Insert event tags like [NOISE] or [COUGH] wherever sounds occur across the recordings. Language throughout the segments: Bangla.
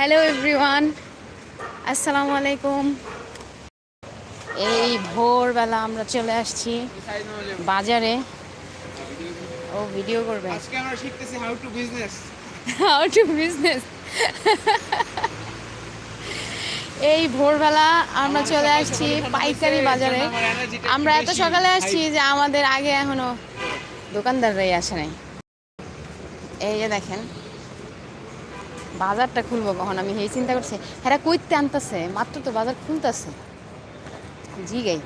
হ্যালো এভরিওয়ান আসসালামু আলাইকুম এই ভোরবেলা আমরা চলে আসছি বাজারে। ও ভিডিও করবে। আজকে আমরা শিখতেছি how to business how to business এই ভোরবেলা আমরা চলে আসছি পাইকারি বাজারে। আমরা এত সকালে আসছি যে আমাদের আগে এখনও দোকানদাররাই আসে নাই। এই যে দেখেন বাজারটা খুলবো কখন? আমি এই চিন্তা করছি হ্যাঁ কইতে আনতেছে মাত্র তো বাজার খুলতেছে। জি গাই।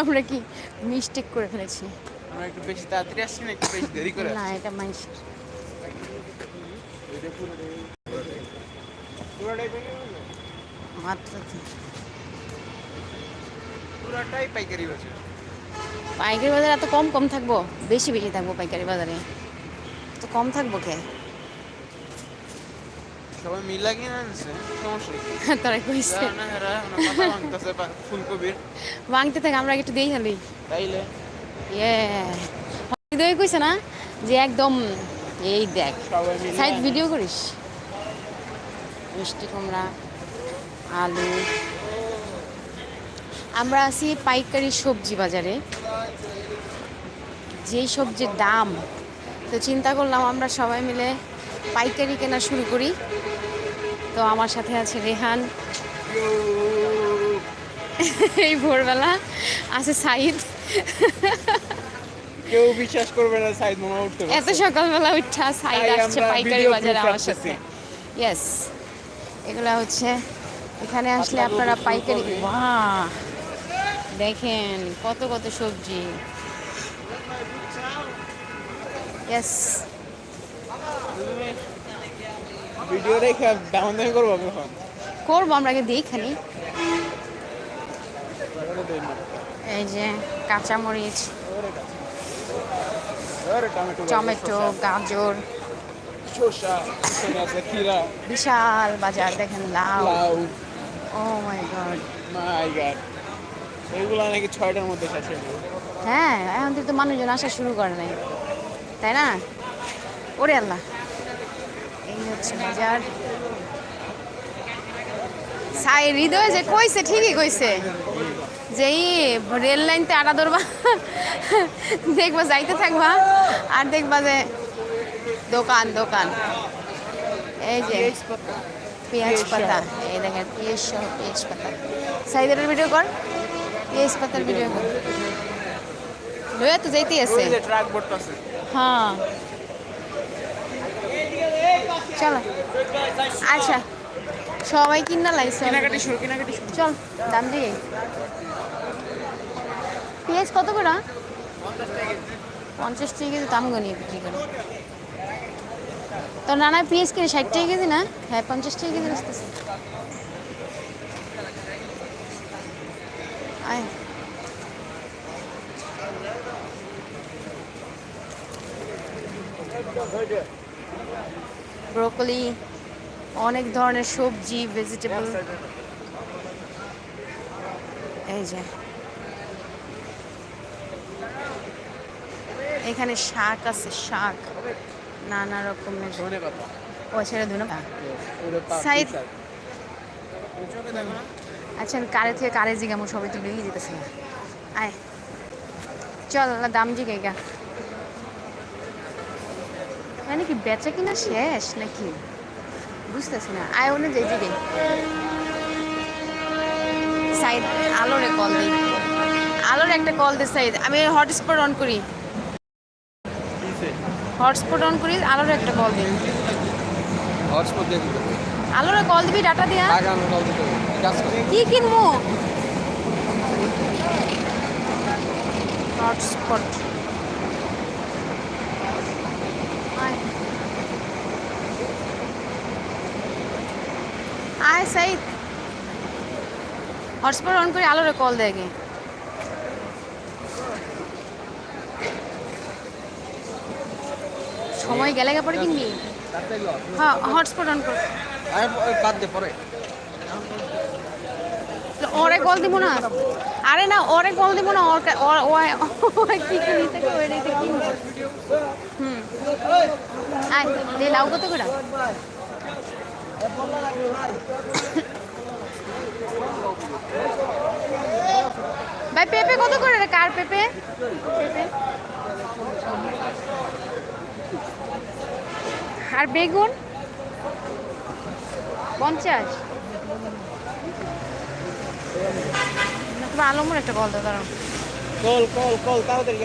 আমরা কি মিস্টেক করে ফেলেছি? আমরা একটু বেশি তাড়াতাড়ি আসছি না একটু বেশি দেরি করে না এটা মাত্র। পুরোটাই পাইকারি বাজার। পাইকারি বাজারে এত কম কম থাকব? বেশি বেশি থাকব পাইকারি বাজারে। তো কম থাকব কে? সবাই মিলা কিনে আনছে সমস্যা [LAUGHS] তারা কইছে। যারা না হেরা ওনা পাতা ভাঙতেছে বা- ফুলকপির। ভাঙতে থাকে আমরা একটু দিয়ে খালি। তাইলে? ইয়ে। হৃদয় কইছে না যে একদম এই দেখ সাইড ভিডিও করিস? মিষ্টি কুমড়া আলু। আমরা আছি পাইকারি সবজি বাজারে। যেই সবজির দাম তো চিন্তা করলাম আমরা সবাই মিলে পাইকারি কেনা শুরু করি। তো আমার সাথে আছে রেহান। এই ভোরবেলা আছে সাইদ। কেউ বিশ্বাস করবে না সাইড মনে উঠতে এত সকালবেলা উঠা তাই আসছে পাইকারি বাজারে আমার সাথে। ইয়েস এগুলা হচ্ছে এখানে আসলে আপনারা পাইকারি বাহ! দেখেন কত কত সবজি। ইয়েস ভিডিও রেখে করব করব আমরা আগে দেখখানি এই যে কাঁচামরিচ টমেটো টমেটো গাজর। বিশাল বাজার দেখেন লাউ। ও মাই গড মাই গড নাকি ছয়টার মধ্যে শেষ হয়ে হ্যাঁ এখন থেকে তো মানুষজন আসা শুরু করে নাই। তাই না? ওরে আল্লাহ। এই হচ্ছে বাজার। সাই হৃদয় যে কইছে ঠিকই কইছে। যে রেল লাইনতে আটা ধরবা দেখবা যাইতে থাকবা আর দেখবা যে দোকান দোকান। এই যে পেঁয়াজ পাতা। এই দেখেন পেঁয়াজ সহ পেঁয়াজ পাতা। সাইদের ভিডিও কর। পেঁয়াজ পাতার ভিডিও লইয়া তো যাইতেই আছে। হ্যাঁ। চলো। আচ্ছা সবাই কিনা শুরু চল দাম দিয়ে। পেঁয়াজ কত করে? পঞ্চাশ টাকা কেজি দাম গনিয়ে বিক্রি করে। তো নানা পেঁয়াজ কিনে ষাট টাকা কেজি না? হ্যাঁ পঞ্চাশ টাকা কেজি আসতেছে আয় ব্রোকলি অনেক ধরনের সবজি ভেজিটেবল এই যে। এখানে শাক আছে শাক। নানা রকমের। ধনে পাতা। ও ছেড়ে ধুনো ওরে দেখো আচ্ছা আমি কারে থেকে কারে জিগামো সবাই তো লেগে যেতেছে। না আয়। চল আল্লাহ দাম জিগে গা। মানে কি বেচা কিনা শেষ নাকি? বুঝতেছি না। আয় ওনে যাই জিগে সাইদ আলোরে কল দিই আলোর একটা কল দে সাইদ। আমি হটস্পট অন করি। হটস্পট অন করি আলোর একটা কল দিই হটস্পট দিতে আলোরে কল দিবি ডাটা দিয়া। আগে আমরা কল দিতে হবে। করি কি কিনবো? হটস্পট আয়। সাইদ। হটস্পট অন করে আলোরে কল দেয় গে সময় গেলে পরে কিনবি? হ্যাঁ হটস্পট অন কর। আরে ওরে কল দিব না? আরে না ওরে কল দিব না ওর কা- কি নিতে কই ওরে কি হুম। আয়, দে, লাউ কত করে? ভাই, পেঁপে কত করে রে? কার পেঁপে? আর বেগুন? পঞ্চাশ। আলমের একটা কল দাও কল কল কল তাড়াতাড়ি